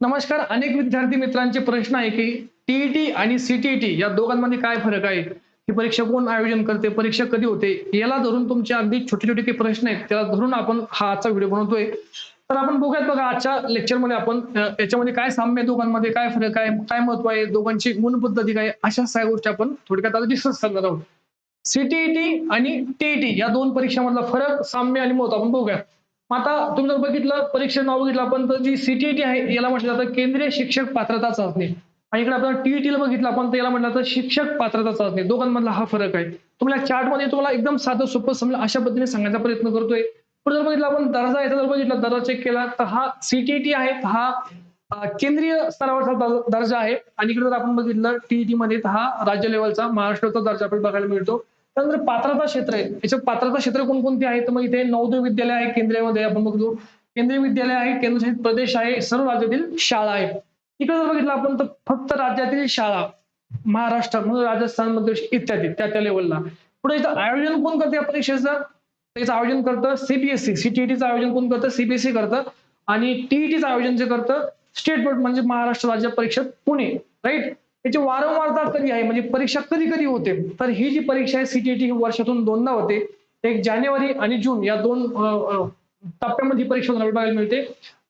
नमस्कार अनेक विद्यार्थी मित्रांचे प्रश्न आहे की टीईटी आणि सीटीईटी या दोघांमध्ये काय फरक आहे? ही परीक्षा कोण आयोजन करते? परीक्षा कधी होते? याला धरून तुमचे अगदी छोटे छोटे काही प्रश्न आहेत त्याला धरून आपण हा आजचा व्हिडिओ बनवतोय. तर आपण बघूयात बघा आजच्या लेक्चरमध्ये आपण याच्यामध्ये काय साम्य आहे दोघांमध्ये काय फरक आहे काय महत्त्व आहे दोघांची मूल पद्धती काय अशा सगळ्या गोष्टी आपण थोडक्यात आता डिस्कस करणार आहोत. सीटीईटी आणि टीईटी या दोन परीक्षांमधला फरक साम्य आणि महत्त्व आपण बघूया मग आता तुम्ही जर बघितलं परीक्षेचं नाव बघितलं आपण तर जी सीटीईटी आहे याला म्हटलं जातं केंद्रीय शिक्षक पात्रता चाचणी. आणि इकडे आपण टीईटीला बघितलं आपण तर याला म्हटलं जातं शिक्षक पात्रता चाचणी. दोघांमधला हा फरक आहे. तुम्हाला चार्टमध्ये तुम्हाला एकदम साधं सोपं समजा अशा पद्धतीने सांगायचा प्रयत्न करतोय. पुढे जर बघितलं आपण दर्जा याचा जर बघितलं दर्जा चेक केला तर हा सीटीईटी आहे हा केंद्रीय स्तरावरचा दर्जा आहे. आणि इकडे जर आपण बघितलं टीईटी मध्ये हा राज्य लेवलचा महाराष्ट्राचा दर्जा आपण बघायला मिळतो. त्यानंतर पात्रता क्षेत्र आहे याच्यात पात्रता क्षेत्र कोणकोणती आहे? तर मग इथे नवोदय विद्यालय आहे केंद्रीयमध्ये आपण बघतो केंद्रीय विद्यालय आहे केंद्रशासित प्रदेश आहे सर्व राज्यातील शाळा आहे इकडे जर बघितलं आपण तर फक्त राज्यातील शाळा महाराष्ट्र म्हणजे राजस्थान मध्य इत्यादी त्या त्या लेवलला पुढे इथं आयोजन कोण करते या परीक्षेचं? त्याचं आयोजन करतं सीबीएसई सीटीईटीचं आयोजन कोण करतं? सीबीएसई करतं. आणि टीईटीचं आयोजन जे करतं स्टेट बोर्ड म्हणजे महाराष्ट्र राज्य परीक्षा पुणे राईट याची वारंवारता कधी आहे? म्हणजे परीक्षा कधी कधी होते? तर ही जी परीक्षा आहे सीटीईटी ही वर्षातून दोनदा होते. एक जानेवारी आणि जून या दोन टप्प्यामध्ये ही परीक्षा बघायला मिळते.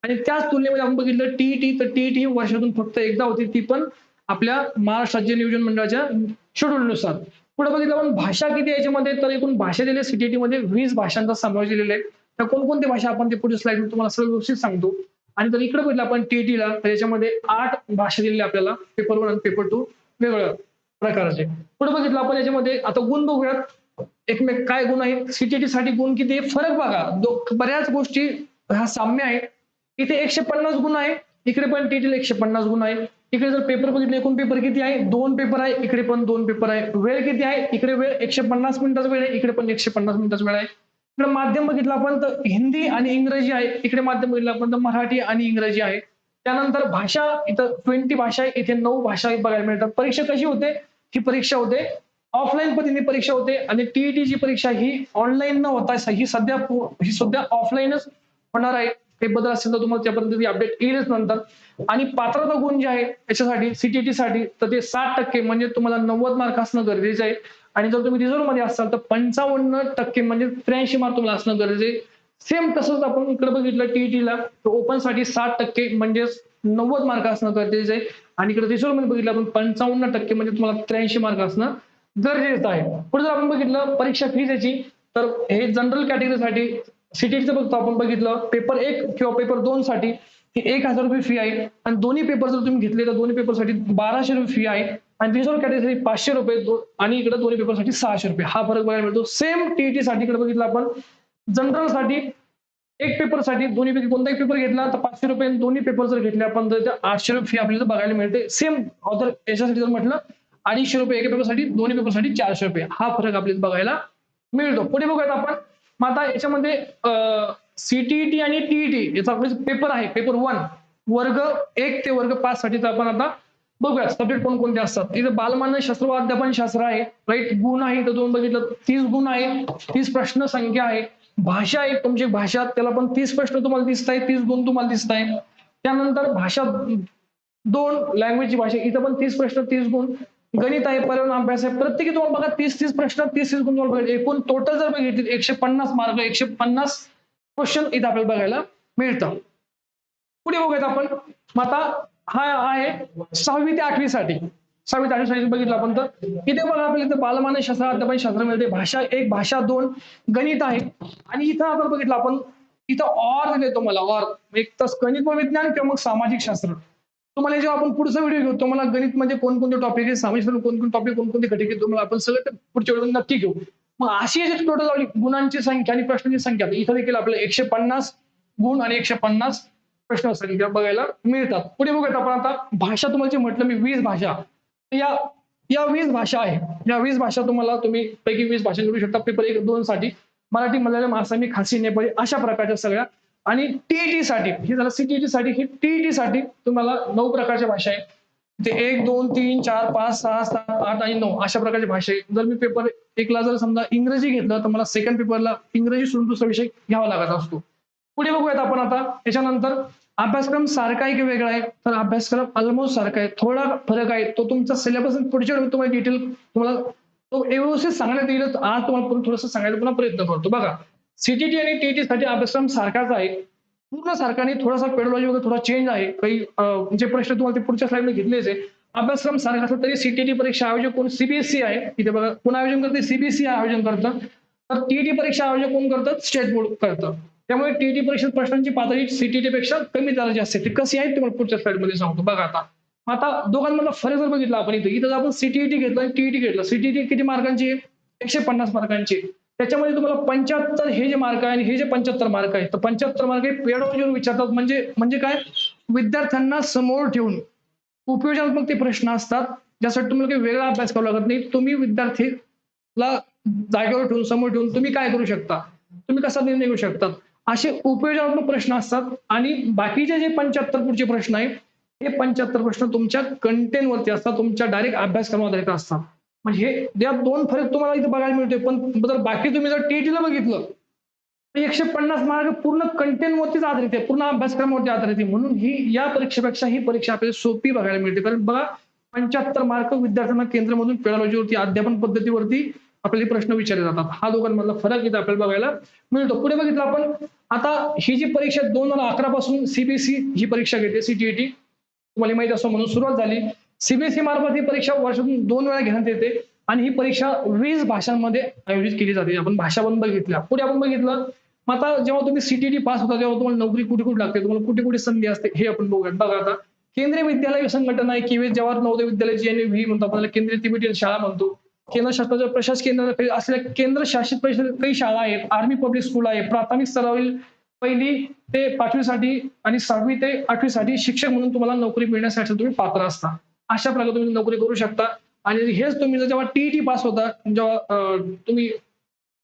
आणि त्याच तुलनेमध्ये आपण बघितलं टीईटी तर टीईटी ही वर्षातून फक्त एकदा होती. ती पण आपल्या महाराष्ट्र राज्य नियोजन मंडळाच्या शेड्यूलनुसार पुढे बघितलं आपण भाषा किती याच्यामध्ये? तर एकूण भाषा दिली सीटीटी मध्ये. वीस भाषांचा समावेश दिलेला आहे. तर कोणकोणत्या भाषा आपण ते पुढे स्लाइड तुम्हाला सर्व व्यवस्थित सांगतो. आणि जर इकडे बघितलं आपण TET ला तर याच्यामध्ये आठ भाषा दिलेल्या आपल्याला. पेपर वन आणि पेपर टू वेगवेगळ्या प्रकारचे. पुढे बघितलं आपण याच्यामध्ये आता गुण बघूयात. एकमेक काय गुण आहे सीटीटी साठी गुण किती फरक बघा. बऱ्याच गोष्टी हा साम्य आहे. इथे एकशे पन्नास गुण आहे. इकडे पण टीटीला एकशे पन्नास गुण आहे. इकडे जर पेपर बघितले एकूण पेपर किती आहे? दोन पेपर आहे. इकडे पण दोन पेपर आहे. वेळ किती आहे? इकडे वेळ एकशे पन्नास मिनिटाचा वेळ आहे. इकडे पण एकशे पन्नास मिनिटाचा वेळ आहे. इकडे माध्यम बघितलं आपण तर हिंदी आणि इंग्रजी आहे. इकडे माध्यम बघितलं आपण तर मराठी आणि इंग्रजी आहे. त्यानंतर भाषा इथं ट्वेंटी भाषा आहे इथे नऊ भाषा बघायला मिळतात. परीक्षा कशी होते? ही परीक्षा होते. ऑफलाईन पद्धतीने परीक्षा होते आणि टीईटी ची परीक्षा ही ऑनलाईन न होता ही सध्या ही सध्या ऑफलाईनच होणार आहे. काही बदल असेल तर तुम्हाला त्यापर्यंत अपडेट येईलच नंतर. आणि पात्रता गुण जे आहे याच्यासाठी सीटीटी साठी तर ते साठ टक्के म्हणजे तुम्हाला नव्वद मार्क असणं गरजेचं आहे. आणि जर तुम्ही रिझर्व्हमध्ये असाल तर पंचावन्न टक्के म्हणजे त्र्याऐंशी मार्क तुम्हाला असणं गरजेचं आहे. सेम तसंच आपण इकडे बघितलं टीईटीला तर ओपनसाठी साठ टक्के म्हणजेच नव्वद मार्क असणं गरजेचं आहे. आणि इकडे रिझर्व्हमध्ये बघितलं आपण पंचावन्न टक्के म्हणजे तुम्हाला त्र्याऐंशी मार्क असणं गरजेचं आहे. पुढे जर आपण बघितलं परीक्षा फीज याची तर हे जनरल कॅटेगरीसाठी सिटीचं बघतो आपण बघितलं पेपर एक किंवा पेपर दोन साठी ही एक हजार रुपये फी आहे. आणि दोन्ही पेपर जर तुम्ही घेतले तर दोन्ही पेपरसाठी बाराशे रुपये फी आहे. आणि रिझर्व्ह कॅटेगरी पाचशे रुपये आणि इकडे दोन्ही पेपरसाठी सहाशे रुपये. हा फरक बघायला मिळतो. सेम टीईटी साठी इकडे बघितलं आपण. जनरलसाठी एक पेपरसाठी दोन्ही पैकी कोणताही पेपर घेतला तर पाचशे रुपये दोन्ही पेपर जर घेतले आपण तर आठशे रुपये फी आपल्याला बघायला मिळते. सेम ऑदर याच्यासाठी जर म्हटलं अडीचशे रुपये एका पेपरसाठी दोन्ही पेपरसाठी चारशे रुपये. हा फरक आपल्याला बघायला मिळतो. पुढे बघूयात आपण. मग आता याच्यामध्ये सीटीईटी आणि टीईटी याचा आपला पेपर आहे पेपर वन वर्ग एक ते वर्ग पाच साठीचा आपण आता बघूया सब्जेक्ट कोणकोणते असतात. इथे बालमान्य शास्त्र व अध्यापन शास्त्र आहे. राईट गुण आहे तर दोन बघितलं तीस गुण आहे तीस प्रश्न संख्या आहे. भाषा आहे तुमची भाषा त्याला पण तीस प्रश्न तुम्हाला दिसत आहे तीस गुण तुम्हाला दिसत आहे त्यानंतर भाषा दोन लँग्वेजची भाषा इथं पण तीस प्रश्न तीस गुण. गणित आहे पर्यावरण अभ्यास आहे प्रत्येकी तुम्हाला बघा तीस तीस प्रश्न तीस तीस गुण तुम्हाला बघायचे एकूण टोटल जर बघितली एकशे पन्नास मार्क एकशे पन्नास क्वेश्चन इथं आपल्याला बघायला मिळतं. पुढे बघूयात आपण. आता हा आहे. सहावी ते आठवी साठी. सहावी ते आठवी साठी बघितलं आपण तर. इथे बघा आपल्याला इथे बालमान्य शास्त्र अध्यापन शास्त्र मिळते. भाषा एक भाषा दोन गणित आहे. आणि इथं आपण बघितलं आपण इथं ऑर दिले तुम्हाला ऑर एक तर गणित व विज्ञान किंवा मग सामाजिक शास्त्र. तुम्हाला जेव्हा आपण पुढचा व्हिडिओ घेऊ तुम्हाला गणित मध्ये कोणकोणते टॉपिक आहे सामाजिक कोणकोणते टॉपिक कोणकोणते घटक आहेत तुम्हाला आपण सगळं पुढच्या वेळेला नक्की घेऊ. मग अशी याच्यात टोटल गुणांची संख्या आणि प्रश्नांची संख्या. इथं देखील आपल्याला एकशे पन्नास गुण आणि एकशे पन्नास प्रश्न संख्या बघायला मिळतात. पुढे बघूयात आपण आता भाषा तुम्हाला जे म्हटलं मी वीस भाषा. या या वीस भाषा आहे. या वीस भाषा तुम्हाला तुम्ही पैकी वीस भाषा निवडू शकता. पेपर एक दोन साठी. मराठी मल्याळम आसामी खासी नेपाळी अशा प्रकारच्या सगळ्या. आणि टीईटी साठी हे झालं सीटीईटी साठी. ही टीईटी साठी तुम्हाला नऊ प्रकारच्या भाषा आहे ते एक दोन तीन चार पाच सहा सात आठ आणि नऊ अशा प्रकारची भाषा आहे जर मी पेपर एकला जर समजा इंग्रजी घेतलं तर मला सेकंड पेपरला इंग्रजी सोडून दुसरा विषय घ्यावा लागत असतो. पुढे बघूयात आपण आता. याच्यानंतर अभ्यासक्रम सारखा आहे की वेगळा आहे. तर अभ्यासक्रम ऑलमोस्ट सारखा आहे. थोडा फरक आहे. तो तुमचा सिलेबस पुढच्या तुम्हाला डिटेल तुम्हाला तो व्यवस्थित सांगण्यात येईल आज तुम्हाला पुढे थोडंसं सांगायला पुन्हा प्रयत्न करतो. बघा सीटीटी आणि टीटी साठी अभ्यासक्रम सारखाच आहे. पूर्ण सारखा नाही थोडासा पेडोलॉजी वगैरे थोडा चेंज आहे. काही जे प्रश्न तुम्हाला ते पुढच्या स्लाइडमध्ये घेतलेच आहे. अभ्यासक्रम सारखा असला तरी सीटीटी परीक्षा आयोजक कोण? सीबीएसई आहे. इथे बघा कोण आयोजन करते? सीबीएसई आयोजन करतं. तर टीईटी परीक्षा आयोजक कोण करतात स्टेट बोर्ड करतं. त्यामुळे टीईटी परीक्षेत प्रश्नांची पातळी सीटीटी पेक्षा कमी दराची असते. ती कशी आहे तुम्हाला पुढच्या स्लाइडमध्ये सांगतो. बघा आता. आता दोघांमधला फरक जर बघितला आपण इथे इथं जर आपण सीटीईटी घेतलं आणि टीईटी घेतलं. सीटीईटी किती मार्कांची आहे? एकशे पन्नास मार्कांची त्याच्यामध्ये तुम्हाला पंच्याहत्तर हे जे मार्क आहे आणि हे जे पंच्याहत्तर मार्क आहे तर पंच्याहत्तर मार्क हे पेडॉलॉजीवर विचारतात. म्हणजे म्हणजे काय? विद्यार्थ्यांना समोर ठेवून उपयोजनात्मक ते प्रश्न असतात. ज्यासाठी तुम्हाला काही वेगळा अभ्यास करावा लागत नाही. तुम्ही विद्यार्थीला जागेवर ठेवून समोर ठेवून तुम्ही काय करू शकता? तुम्ही कसा निर्णय घेऊ शकतात असे उपयोजनात्मक प्रश्न असतात. आणि बाकीचे जे पंच्याहत्तर पुढचे प्रश्न आहेत हे पंच्याहत्तर प्रश्न तुमच्या कंटेंट वरती असतात. तुमच्या डायरेक्ट अभ्यासक्रमावर असतात. म्हणजे हे या दोन फरक तुम्हाला इथे बघायला मिळतोय. पण जर बाकी तुम्ही जर टीटीला बघितलं तर एकशे पन्नास मार्क पूर्ण कंटेंटवरतीच आधारित आहे. पूर्ण अभ्यासक्रमावरती आधारित आहे. म्हणून ही या परीक्षेपेक्षा ही परीक्षा आपल्याला सोपी बघायला मिळते. कारण बघा पंच्याहत्तर मार्क विद्यार्थ्यांना केंद्रामधून पेडॉलॉजीवरती अध्यापन पद्धतीवरती आपल्याला प्रश्न विचारले जातात. हा दोघांमधला फरक इथे आपल्याला बघायला मिळतो. पुढे बघितलं आपण आता ही जी परीक्षा दोन हजार अकरा पासून सीबीएसई ही परीक्षा घेते सीटीईटी तुम्हाला माहिती असो म्हणून सुरुवात झाली. सीबीएसई मार्फत ही परीक्षा वर्षातून दोन वेळा घेण्यात येते आणि ही परीक्षा वीस भाषांमध्ये आयोजित केली जाते. आपण भाषा पण बघितल्या. पुढे आपण बघितलं मग आता जेव्हा तुम्ही सीटीटी पास होता तेव्हा तुम्हाला नोकरी कुठे कुठे लागते? तुम्हाला कुठे कुठे संधी असते? हे आपण बघूया. बघा आता केंद्रीय विद्यालय संघटना आहे किंवा जवाहर नवोदय विद्यालय जी व्ही म्हणतो आपण केंद्रीय तिबेटियन शाळा म्हणतो. केंद्र शासनाच्या प्रशासकीय केंद्र असलेल्या केंद्र शासित परिषद काही शाळा आहेत आर्मी पब्लिक स्कूल आहे प्राथमिक स्तरावरील पहिली ते पाचवीसाठी आणि सहावी ते आठवीसाठी शिक्षक म्हणून तुम्हाला नोकरी मिळण्यासाठी तुम्ही पात्र असता. अशा प्रकारे तुम्ही नोकरी करू शकता. आणि हेच तुम्ही जेव्हा टीईटी पास होता जेव्हा तुम्ही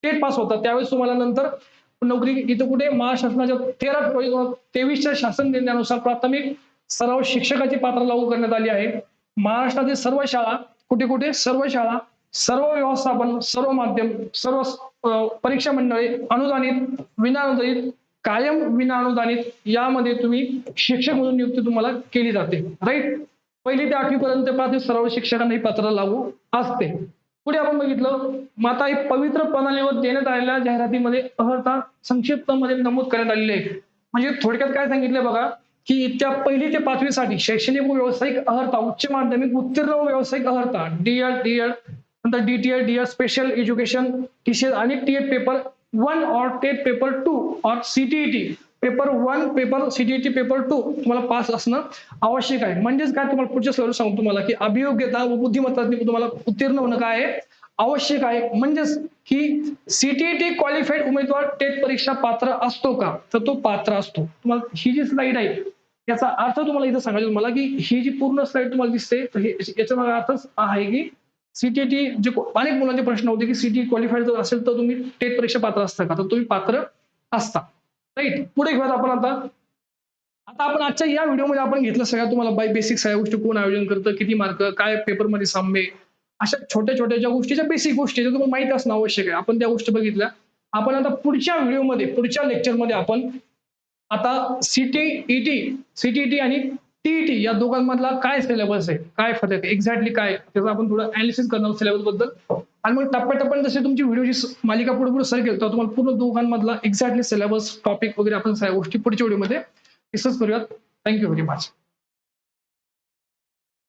टेट पास होता त्यावेळेस तुम्हाला नंतर नोकरी इथं कुठे? महाशासनाच्या तेरा तेवीसच्या शासन निर्णयानुसार प्राथमिक सराव शिक्षकाची पात्र लागू करण्यात आली आहे. महाराष्ट्रातील सर्व शाळा कुठे कुठे सर्व शाळा सर्व व्यवस्थापन सर्व माध्यम सर्व परीक्षा मंडळे अनुदानित विनाअनुदानित कायम विनाअनुदानित यामध्ये तुम्ही शिक्षक म्हणून नियुक्ती तुम्हाला केली जाते. राईट पहिली ते आठवीपर्यंत पर्यंत सर्व शिक्षकांना ही पात्र लागू असते. पुढे आपण बघितलं माता ही पवित्र प्रणालीवर देण्यात आलेल्या जाहिरातीमध्ये अहर्ता संक्षिप्त मध्ये नमूद करण्यात आलेली आहे म्हणजे थोडक्यात काय सांगितलं बघा की इतक्या पहिली ते पाचवीसाठी शैक्षणिक व व्यावसायिक अहर्ता उच्च माध्यमिक उत्तीर्ण व व्यावसायिक अहर्ता डीएड डीएड नंतर D T Ed D Ed special education T C S आणि टीएड पेपर वन और टेट पेपर टू और C T E T paper one paper C T E T paper two तुम्हाला pass असणं आवश्यक आहे. म्हणजेच काय तुम्हाला पुढच्या स्लाइड सांगतो तुम्हाला की अभियोग्यता व बुद्धिमत्ता तुम्हाला उत्तीर्ण होणं काय आहे? आवश्यक आहे. म्हणजेच की सीटीईटी क्वालिफाईड उमेदवार टेट परीक्षा पात्र असतो का? तर तो पात्र असतो. तुम्हाला ही जी स्लाइड आहे याचा अर्थ तुम्हाला इथं सांगायचं मला की ही जी पूर्ण स्लाइड तुम्हाला दिसते तर हे याचा अर्थ अर्थच आहे की सीटीटी जे अनेक मुलांचे प्रश्न होते की सीटी क्वालिफाईड जर असेल तर तुम्ही टेट परीक्षा पात्र असता का? तर तुम्ही पात्र असता. राईट पुढे घेऊयात आपण आता. आता आपण आजच्या या व्हिडिओमध्ये आपण घेतलं सगळ्या तुम्हाला बाय बेसिक सगळ्या गोष्टी कोण आयोजन करतं किती मार्क काय पेपरमध्ये साम्य अशा छोट्या छोट्या ज्या गोष्टीच्या बेसिक गोष्टी तुम्हाला माहीत असणं आवश्यक आहे. आपण त्या गोष्टी बघितल्या. आपण आता पुढच्या व्हिडिओमध्ये पुढच्या लेक्चरमध्ये आपण आता सीटीईटी सीटीईटी आणि टीईटी या दोघांमधला काय सिलेबस आहे? काय फरक आहे? एक्झॅक्टली काय त्याचं आपण थोडं अनालिसिस करणार सिलेबसबद्दल. आणि मग टप्प्याटप्प्याने जसे तुमची व्हिडिओची मालिका पुढे पुढे सर तर तुम्हाला पूर्ण दोघांमधला एक्झॅक्टली सिलेबस टॉपिक वगैरे आपण गोष्टी पुढच्या व्हिडिओमध्ये डिस्कस करूयात. Thank you very much